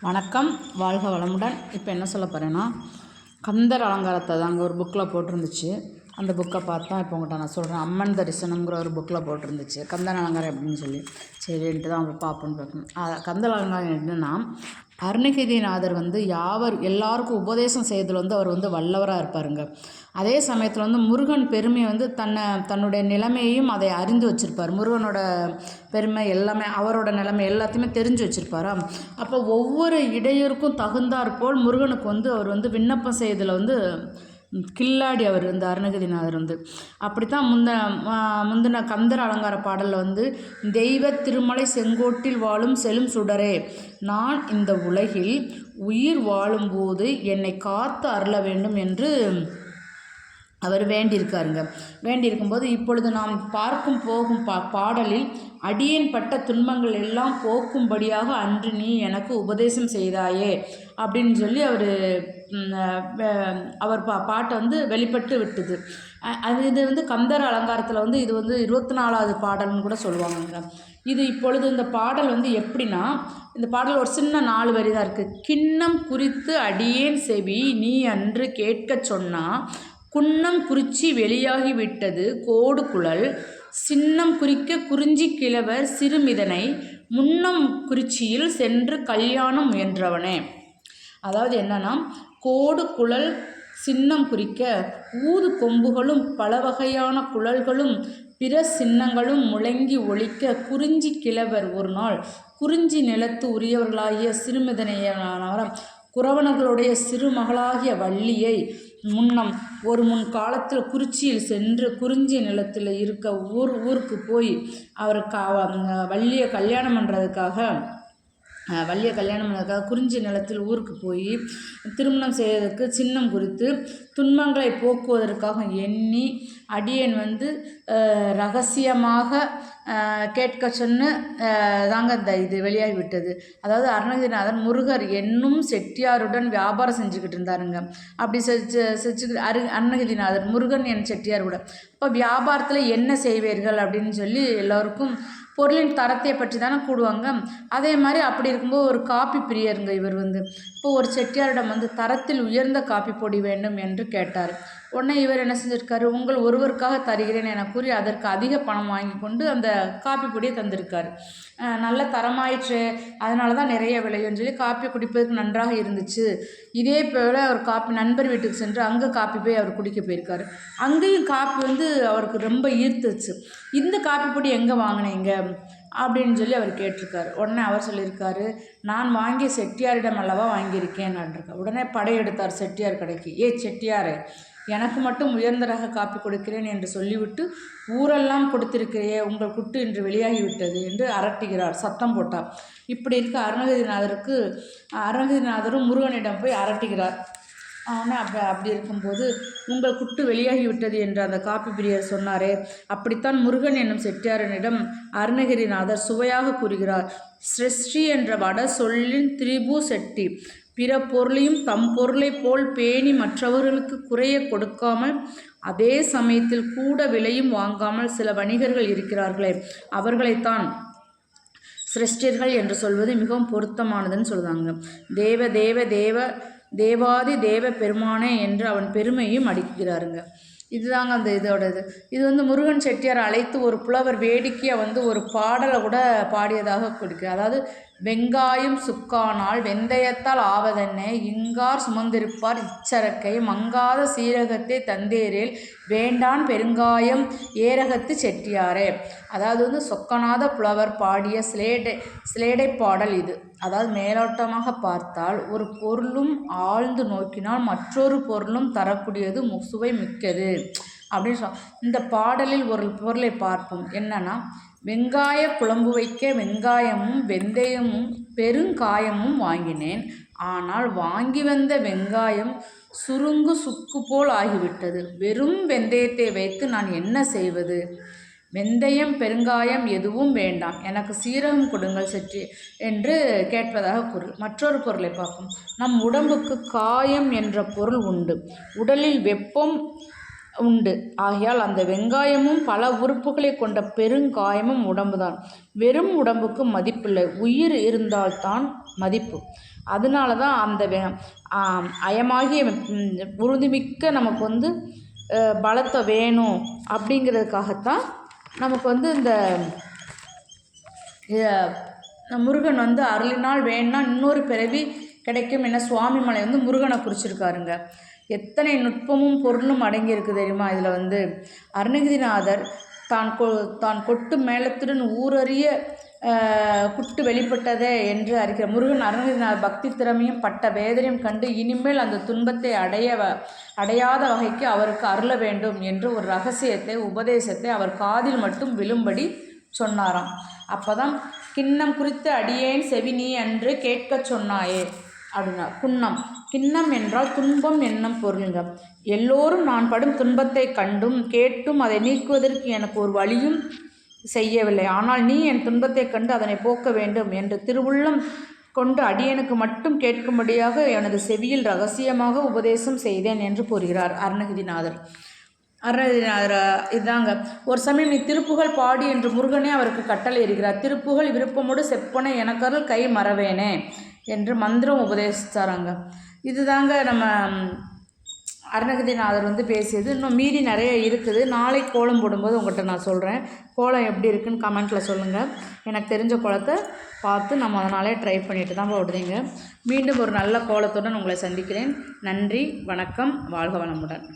வணக்கம். வாழ்க வளமுடன். இப்போ என்ன சொல்ல போகிறேன்னா கந்தர் அலங்காரத்தை தாங்க ஒரு புக்கில் போட்டிருந்துச்சு. அந்த புக்கை பார்த்தா இப்போ உங்கள்கிட்ட நான் சொல்கிறேன் அம்மன் தரிசனம்ங்கிற ஒரு புக்கில் போட்டிருந்துச்சு. கந்தர் அலங்காரம் அப்படின்னு சொல்லி சரின்ட்டு தான் அவங்க பார்ப்போன்னு பார்க்கணும். அஹ் அலங்காரம் என்னென்னா அருணகிரிநாதர் வந்து யாவர் எல்லாருக்கும் உபதேசம் செய்யறதுல வந்து அவர் வந்து வல்லவராக இருப்பாருங்க. அதே சமயத்தில் வந்து முருகன் பெருமையை வந்து தன்னை தன்னுடைய நிலைமையையும் அதை அறிந்து வச்சுருப்பார். முருகனோட பெருமை எல்லாமே அவரோட நிலைமை எல்லாத்தையுமே தெரிஞ்சு வச்சுருப்பாரா? அப்போ ஒவ்வொரு இடையூறுக்கும் தகுந்தாற்போல் முருகனுக்கு வந்து அவர் வந்து விண்ணப்பம் செய்யறதுல வந்து கில்லாடி அவர் இந்த அருணகிரிநாதர் வந்து. அப்படித்தான் முந்த முந்தின கந்தர் அலங்கார பாடலில் வந்து தெய்வ திருமலை செங்கோட்டில் வாழும் செலும் சுடரே நான் இந்த உலகில் உயிர் வாழும்போது என்னை காத்து அருள வேண்டும் என்று அவர் வேண்டியிருக்காருங்க. வேண்டியிருக்கும்போது இப்பொழுது நாம் பார்க்கும் போகும் பா பாடலில் அடியேன் பட்ட துன்பங்கள் எல்லாம் போக்கும்படியாக அன்று நீ எனக்கு உபதேசம் செய்தாயே அப்படின்னு சொல்லி அவர் அவர் பா பாட்டை வந்து வெளிப்பட்டு விட்டுது. அது இது வந்து கந்தர் அலங்காரத்தில் வந்து இது வந்து இருபத்தி நாலாவது பாடல்னு கூட சொல்லுவாங்கங்க. இது இப்பொழுது இந்த பாடல் வந்து எப்படின்னா இந்த பாடல் ஒரு சின்ன நாலு வரி தான் இருக்குது கிண்ணம் குறித்து அடியேன் செவி நீ அன்று கேட்கச் சொன்னால் குன்னம் குறிச்சி வெளியாகிவிட்டது கோடு குழல். சின்னம் குறிக்க குறிஞ்சி கிழவர் சிறுமிதனை. முன்னம் குறிச்சியில் சென்று கல்யாணம் முயன்றவனே. அதாவது என்னன்னா கோடு குழல் சின்னம் குறிக்க ஊது கொம்புகளும் பல வகையான குழல்களும் பிற சின்னங்களும் முழங்கி ஒழிக்க குறிஞ்சி கிழவர் ஒரு நாள் குறிஞ்சி நிலத்து உரியவர்களாகிய சிறுமிதனையானவரம் குறவனர்களுடைய சிறுமகளாகிய வள்ளியை முன்னம் ஒரு முன் காலத்தில் குறிச்சியில் சென்று குறிஞ்சி நிலத்தில் இருக்க ஊர் ஊருக்கு போய் அவர் கா வள்ளியை கல்யாணம் பண்ணுறதுக்காக வள்ளியை கல்யாணம் பண்ணதுக்காக குறிஞ்சி நிலத்தில் ஊருக்கு போய் திருமணம் செய்வதற்கு சின்னம் குறித்து துன்பங்களை போக்குவதற்காக எண்ணி அடியேன் வந்து ரகசியமாக கேட்க சொன்ன தாங்க இந்த இது வெளியாகிவிட்டது. அதாவது அருணகிரிநாதன் முருகர் என்னும் செட்டியாருடன் வியாபாரம் செஞ்சுக்கிட்டு இருந்தாருங்க. அப்படி செஞ்சு செஞ்சு அரு அருணகிரிநாதன் முருகன் என் செட்டியார் கூட. இப்போ வியாபாரத்தில் என்ன செய்வீர்கள் அப்படின்னு சொல்லி எல்லோருக்கும் பொருளின் தரத்தை பற்றி தானே கூடுவாங்க. அதே மாதிரி அப்படி இருக்கும்போது ஒரு காப்பி பிரியருங்க இவர் வந்து. இப்போ ஒரு செட்டியாரிடம் வந்து தரத்தில் உயர்ந்த காப்பி பொடி வேண்டும் என்று கேட்டார். உடனே இவர் என்ன செஞ்சிருக்காரு உங்கள் ஒருவருக்காக தருகிறேன் என கூறி அதற்கு அதிக பணம் வாங்கி கொண்டு அந்த காப்பி பொடியை தந்திருக்காரு. நல்ல தரமாயிற்று அதனால தான் நிறைய விளையும்னு சொல்லி காப்பி குடிப்பதற்கு நன்றாக இருந்துச்சு. இதே போல் அவர் காப்பி நண்பர் வீட்டுக்கு சென்று அங்கே காப்பி போய் அவர் குடிக்க போயிருக்காரு. அங்கேயும் காப்பி வந்து அவருக்கு ரொம்ப ஈர்த்துச்சு. இந்த காப்பி பொடி எங்கே வாங்கினீங்க? அப்படின்னு சொல்லி அவர் கேட்டிருக்காரு. உடனே அவர் சொல்லியிருக்காரு நான் வாங்கிய செட்டியாரிடம் அல்லவா வாங்கியிருக்கேன் அப்படின்ருக்கார் உடனே படையெடுத்தார் செட்டியார் கடைக்கு. ஏ செட்டியாரே எனக்கு மட்டும் உயர்ந்த ரக காப்பி கொடுக்கிறேன் என்று சொல்லிவிட்டு ஊரெல்லாம் கொடுத்திருக்கிறையே உங்கள் குட்டு இன்று வெளியாகிவிட்டது என்று அரட்டுகிறார் சத்தம் போட்டார். இப்படி இருக்க அருணகிரிநாதருக்கு அருணகிரிநாதரும் முருகனிடம் போய் அரட்டுகிறார். ஆனால் அப்படி அப்படி இருக்கும்போது உங்கள் குட்டு வெளியாகி விட்டது என்று அந்த காப்பி பிரியர் சொன்னாரே. அப்படித்தான் முருகன் என்னும் செட்டியாரனிடம் அருணகிரிநாதர் சுவையாக கூறுகிறார். சிருஷ்டி என்ற வட சொல்லின் திரிபு செட்டி பிற பொருளையும் தம் பொருளை போல் பேணி மற்றவர்களுக்கு குறைய கொடுக்காமல் அதே சமயத்தில் கூட விலையும் வாங்காமல் சில வணிகர்கள் இருக்கிறார்களே. அவர்களைத்தான் சிரஷ்டியர்கள் என்று சொல்வது மிகவும் பொருத்தமானதுன்னு சொல்லுவாங்க. தேவ தேவ தேவ தேவாதி தேவ பெருமானே என்று அவன் பெருமையும் அடிக்கிறாருங்க. இதுதாங்க அந்த இதோட இது இது வந்து முருகன் செட்டியார் அழைத்து ஒரு புலவர் வேடிக்கையாக வந்து ஒரு பாடலை கூட பாடியதாக கொடுக்கு அதாவது வெங்காயம் சுக்கானால் வெந்தயத்தால் ஆவதென்ன? இங்கார் சுமந்திருப்பார் இச்சரக்கை. மங்காத சீரகத்தை தந்தேரில் வேண்டான் பெருங்காயம் ஏரகத்து செட்டியாரே. அதாவது வந்து சொக்கநாத புலவர் பாடிய சிலேடை சிலேடை பாடல் இது. அதாவது மேலோட்டமாக பார்த்தால் ஒரு பொருளும் ஆழ்ந்து நோக்கினால் மற்றொரு பொருளும் தரக்கூடியது சுவை மிக்கது. அப்படின்னு சொல் இந்த பாடலில் ஒரு பொருளை பார்ப்போம். என்னன்னா வெங்காய குழம்பு வைக்க வெங்காயமும் வெந்தயமும் பெருங்காயமும் வாங்கினேன். ஆனால் வாங்கி வந்த வெங்காயம் சுருங்கு சுக்கு போல் ஆகிவிட்டது. வெறும் வெந்தயத்தை வைத்து நான் என்ன செய்வது? வெந்தயம் பெருங்காயம் எதுவும் வேண்டாம். எனக்கு சீரகம் கொடுங்கள் சற்று என்று கேட்பதாக பொருள் மற்றொரு பொருளை பார்ப்போம். நம் உடம்புக்கு காயம் என்ற பொருள் உண்டு. உடலில் வெப்பம் உண்டு. ஆகையால் அந்த வெங்காயமும் பல உறுப்புகளை கொண்ட பெருங்காயமும் உடம்புதான். வெறும் உடம்புக்கு மதிப்பில்லை. உயிர் இருந்தால்தான் மதிப்பு. அதனால தான் அந்த வெ அயமாகிய உறுதிமிக்க நமக்கு வந்து பலத்தை வேணும் அப்படிங்கிறதுக்காகத்தான் நமக்கு வந்து இந்த முருகன் வந்து அருளினால் வேணா இன்னொரு பிறவி கிடைக்கும் என சுவாமிமலை வந்து முருகனை குறிச்சிருக்காருங்க. எத்தனை நுட்பமும் பொருளும் அடங்கியிருக்கு தெரியுமா? இதில் வந்து அருணகிரிநாதர் தான் கொ தான் கொட்டு மேளத்துடன் ஊரறிய குட்டு வெளிப்பட்டதே என்று அறிக்கிற முருகன் அருணகிரிநாத பக்தி திறமையும் பட்ட வேதனையும் கண்டு இனிமேல் அந்த துன்பத்தை அடைய அடையாத வகைக்கு அவருக்கு அருள வேண்டும் என்று ஒரு ரகசியத்தை உபதேசத்தை அவர் காதில் மட்டும் விழும்படி சொன்னாராம். அப்போதான் கிண்ணம் குறித்து அடியேன் செவி நீ அன்று கேட்கச் சொன்னாயே அப்படின்னா குன்னம். கிண்ணம் என்றால் துன்பம் என்னும் பொருளுங்க. எல்லோரும் நான் படும் துன்பத்தை கண்டும் கேட்டும் அதை நீக்குவதற்கு எனக்கு ஒரு வழியும் செய்யவில்லை. ஆனால் நீ என் துன்பத்தைக் கண்டு அதனை போக்க வேண்டும் என்று திருவுள்ளம் கொண்டு அடியனுக்கு மட்டும் கேட்கும்படியாக எனது செவியில் ரகசியமாக உபதேசம் செய்தேன் என்று கூறுகிறார் அருணகிரிநாதர். அருணகிரிநாதர் இதாங்க. ஒரு சமயம் நீ திருப்புகழ் பாடி என்று முருகனே அவருக்கு கட்டளை இருக்கிறார் திருப்புகழ் விருப்பமோடு செப்பனை எனக்கருள் கை மறவேனே என்று மந்திரம் உபதேசித்தாராங்க இதுதாங்க நம்ம அருணகிரிநாதர் வந்து பேசியது. இன்னும் மீறி நிறைய இருக்குது. நாளை கோலம் போடும்போது உங்கள்கிட்ட நான் சொல்கிறேன் கோலம் எப்படி இருக்குன்னு கமெண்ட்டில் சொல்லுங்கள் எனக்கு தெரிஞ்ச கோலத்தை பார்த்து நம்ம அதனாலே ட்ரை பண்ணிட்டு தான் போடுறீங்க. மீண்டும் ஒரு நல்ல கோலத்துடன் உங்களை சந்திக்கிறேன். நன்றி வணக்கம். வாழ்க வளமுடன்.